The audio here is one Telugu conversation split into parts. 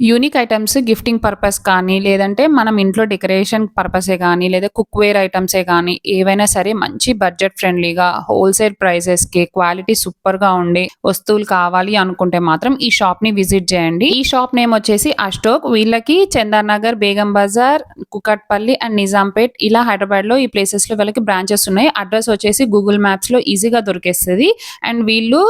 యూనిక్ ఐటమ్స్ గిఫ్టింగ్ పర్పస్ కానీ, లేదంటే మనం ఇంట్లో డెకరేషన్ పర్పసే కానీ లేదా కుక్‌వేర్ ఐటమ్సే కానీ ఏవైనా సరే మంచి బడ్జెట్ ఫ్రెండ్లీగా హోల్‌సేల్ ప్రైజెస్‌కి క్వాలిటీ సూపర్‌గా ఉండి వస్తువులు కావాలి అనుకుంటే మాత్రం ఈ షాప్‌ని విజిట్ చేయండి. ఈ షాప్ నేమ్ వచ్చేసి అష్టోక్. వీళ్ళకి చందార్ నగర్, బేగం బజార్, కుకట్పల్లి అండ్ నిజాంపేట్ ఇలా హైదరాబాద్‌లో ఈ ప్లేసెస్‌లో వీళ్ళకి బ్రాంచెస్ ఉన్నాయి. అడ్రస్ వచ్చేసి గూగుల్ మ్యాప్స్‌లో ఈజీగా దొరికేస్తుంది అండ్ వీళ్ళు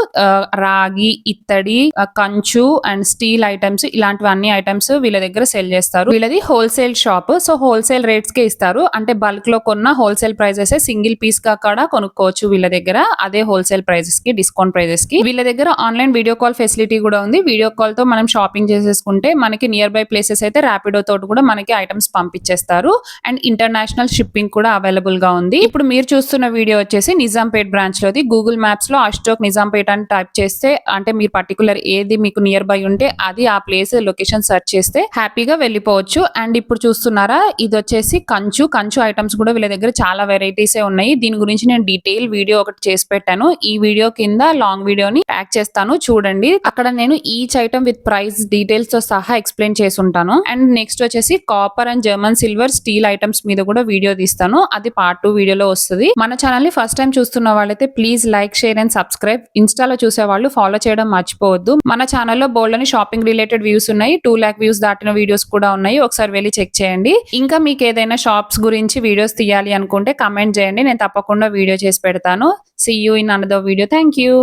రాగి, ఇత్తడి, కంచు అండ్ స్టీల్ ఐటమ్స్ ఇలాంటివి అన్ని ఐటమ్స్ వీళ్ళ దగ్గర సెల్ చేస్తారు. వీళ్ళది wholesale shop. So, wholesale rates కే ఇస్తారు. అంటే బల్క్లో కొన్న హోల్‌సేల్ ప్రైజెస్ సింగిల్ పీస్‌గా కూడా కొనుక్కోవచ్చు వీళ్ళ దగ్గర. అదే హోల్‌సేల్ ప్రైజెస్‌కి, డిస్కౌంట్ ప్రైజెస్‌కి. వీళ్ళ దగ్గర ఆన్‌లైన్ వీడియో కాల్ ఫెసిలిటీ కూడా ఉంది. వీడియో కాల్తో మనం షాపింగ్ చేసేసుకుంటే మనకి నియర్ బై ప్లేసెస్ అయితే ర్యాపిడో తోటి కూడా మనకి ఐటమ్స్ పంపించేస్తారు. అండ్ ఇంటర్నేషనల్ షిప్పింగ్ కూడా అవైలబుల్గా ఉంది. ఇప్పుడు మీరు చూస్తున్న వీడియో వచ్చేసి నిజాంపేట్ బ్రాంచ్ లోది గూగుల్ మ్యాప్స్లో అష్టోక్ నిజాంపేట్ అని టైప్ చేస్తే అంటే మీరు పర్టికులర్ ఏది మీకు నియర్ బై ఉంటే అది ఆ ప్లేస్ లొకేషన్ సెర్చ్ చేస్తే హ్యాపీగా వెళ్ళిపోవచ్చు. అండ్ ఇప్పుడు చూస్తున్నారా ఇది వచ్చేసి కంచు. కంచు ఐటమ్స్ కూడా వీళ్ళ దగ్గర చాలా వెరైటీసే ఉన్నాయి. దీని గురించి నేను డీటెయిల్ వీడియో ఒకటి చేసి పెట్టాను. ఈ వీడియో కింద లాంగ్ వీడియోని ట్యాగ్ చేస్తాను చూడండి. అక్కడ నేను ఈచ్ ఐటమ్ విత్ ప్రైస్ డీటెయిల్స్తో సహా ఎక్స్‌ప్లెయిన్ చేసి ఉంటాను. అండ్ నెక్స్ట్ వచ్చేసి copper and German silver steel items మీద కూడా వీడియో తీస్తాను. అది పార్ట్ టూ వీడియోలో వస్తది. మన ఛానల్‌ని ఫస్ట్ టైం చూస్తున్న వాళ్ళైతే please like, share and subscribe. ఇన్‌స్టాలో చూసేవాళ్ళు ఫాలో చేయడం మర్చిపోవద్దు. మన ఛానల్‌లో బోల్డని షాపింగ్ రిలేటెడ్ వ్యూస్ ఉన్నాయి. టూ ల్యాక్ వ్యూస్ దాటిన వీడియోస్ కూడా ఉన్నాయి. ఒకసారి వెళ్ళి చెక్ చేయండి. ఇంకా మీకు ఏదైనా షాప్స్ గురించి వీడియోస్ తీయాలి అనుకుంటే కమెంట్ చేయండి. నేను తప్పకుండా వీడియో చేసి పెడతాను. See you in another video. Thank you.